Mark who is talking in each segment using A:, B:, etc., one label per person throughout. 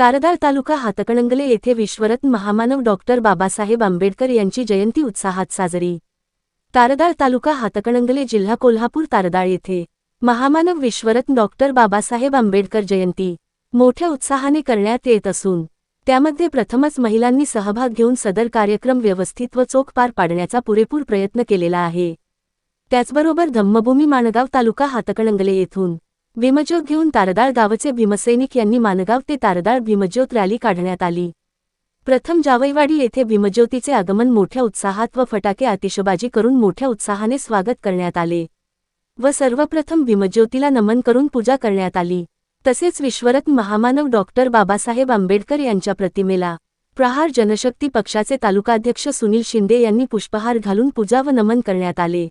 A: तारदार तालुका हातकणंगले येथे विश्वरत्न महामानव डॉक्टर बाबासाहेब आंबेडकर यांची जयंती उत्साहात साजरी. तारदाळ तालुका हातकणंगले जिल्हा कोल्हापूर तारदाळ येथे महामानव विश्वरत्न डॉक्टर बाबासाहेब आंबेडकर जयंती मोठ्या उत्साहाने करण्यात येत असून त्यामध्ये प्रथमच महिलांनी सहभाग घेऊन सदर कार्यक्रम व्यवस्थित व चोख पार पाडण्याचा पुरेपूर प्रयत्न केलेला आहे. त्याचबरोबर धम्मभूमी माणगाव तालुका हातकणंगले येथून भीमज्योत घेऊन तारदाळ गावचे भीमसैनिक यांनी मानगाव ते तारदाळ भीमज्योत रॅली काढण्यात आली. प्रथम जावईवाडी येथे भीमज्योतीचे आगमन मोठ्या उत्साहात व फटाके आतिषबाजी करून मोठ्या उत्साहाने स्वागत करण्यात आले व सर्वप्रथम भीमज्योतीला नमन करून पूजा करण्यात आली. तसेच विश्वरत्न महामानव डॉक्टर बाबासाहेब आंबेडकर यांच्या प्रतिमेला प्रहार जनशक्ती पक्षाचे तालुकाध्यक्ष सुनील शिंदे यांनी पुष्पहार घालून पूजा व नमन करण्यात आले.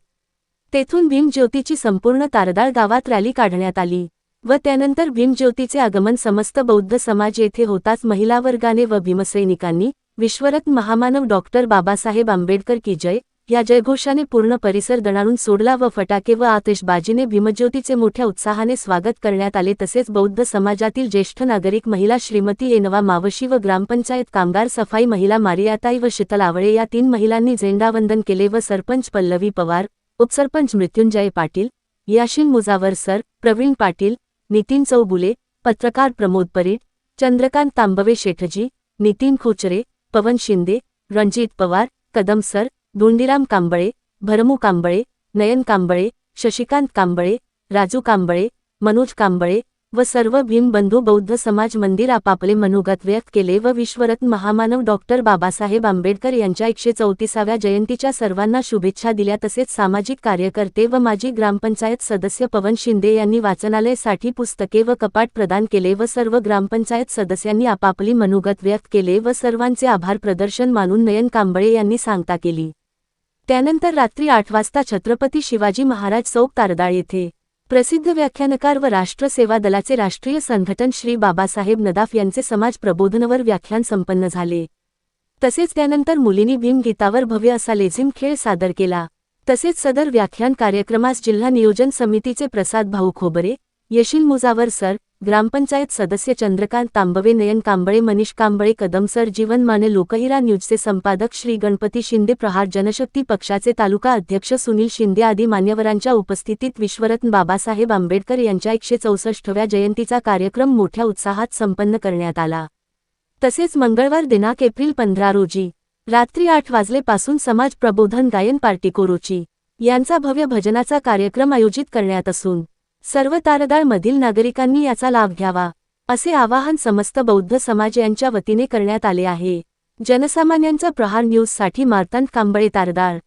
A: तेथून भीमज्योतीची संपूर्ण तारदाळ गावात रॅली काढण्यात आली व त्यानंतर भीमज्योतीचे आगमन समस्त बौद्ध समाज येथे होताच महिला वर्गाने व भीमसैनिकांनी विश्वरत्न महामानव डॉक्टर बाबासाहेब आंबेडकर की जय या जयघोषाने पूर्ण परिसर दणाणून सोडला व फटाके व आतिषबाजीने भीमज्योतीचे मोठ्या उत्साहाने स्वागत करण्यात आले. तसेच बौद्ध समाजातील ज्येष्ठ नागरिक महिला श्रीमती एनवा मावशी व ग्रामपंचायत कामगार सफाई महिला मारियाताई व शीतल आवळे या तीन महिलांनी झेंडावंदन केले व सरपंच पल्लवी पवार उपसरपंच मृत्युंजय पाटील याशिन मुजावर सर प्रवीण पाटील नितीन चौबुले पत्रकार प्रमोद परीट चंद्रकांत तांबवे शेठजी नितीन खोचरे पवन शिंदे रणजित पवार कदम सर धोंडीराम कांबळे भरमू कांबळे नयन कांबळे शशिकांत कांबळे राजू कांबळे मनोज कांबळे व सर्व भीमबंधू बौद्ध समाज मंदिर आपापले मनोगत व्यक्त केले व विश्वरत्न महामानव डॉक्टर बाबासाहेब आंबेडकर यांच्या एकशे चौतीसाव्या जयंतीच्या सर्वांना शुभेच्छा दिल्या तसेच सामाजिक कार्यकर्ते व माजी ग्रामपंचायत सदस्य पवन शिंदे यांनी वाचनालयासाठी पुस्तके व कपाट प्रदान केले व सर्व ग्रामपंचायत सदस्यांनी आपापली मनोगत व्यक्त केले व सर्वांचे आभार प्रदर्शन मानून नयन कांबळे यांनी सांगता केली. त्यानंतर रात्री आठ वाजता छत्रपती शिवाजी महाराज चौक तारदाळ येथे प्रसिद्ध व्याख्यानकार व राष्ट्र सेवा दलाचे राष्ट्रीय संघटन श्री बाबासाहेब नदाफ यांचे समाज प्रबोधनवर व्याख्यान संपन्न झाले. तसेच त्यानंतर मुलींनी भीमगीतावर भव्य असा लेझिम खेळ सादर केला. तसेच सदर व्याख्यान कार्यक्रमास जिल्हा नियोजन समितीचे प्रसाद भाऊ खोबरे यशील मुजावर सर ग्रामपंचायत सदस्य चंद्रकांत तांबवे नयन कांबळे मनीष कांबळे कदमसर जीवन माने लोकहिरा न्यूजचे संपादक श्री गणपती शिंदे प्रहार जनशक्ती पक्षाचे तालुका अध्यक्ष सुनील शिंदे आदी मान्यवरांच्या उपस्थितीत विश्वरत्न बाबासाहेब आंबेडकर यांच्या एकशे चौसष्टव्या जयंतीचा कार्यक्रम मोठ्या उत्साहात संपन्न करण्यात आला. तसेच मंगळवार दिनांक एप्रिल पंधरा रोजी रात्री आठ वाजलेपासून समाज प्रबोधन गायन पार्टी कोरोची यांचा भव्य भजनाचा कार्यक्रम आयोजित करण्यात असून सर्व तारदाळमधील नागरिकांनी याचा लाभ घ्यावा असे आवाहन समस्त बौद्ध समाज यांच्या वतीने करण्यात आले आहे. जनसामान्यांचा प्रहार न्यूजसाठी मारतांत कांबळे तारदाळ.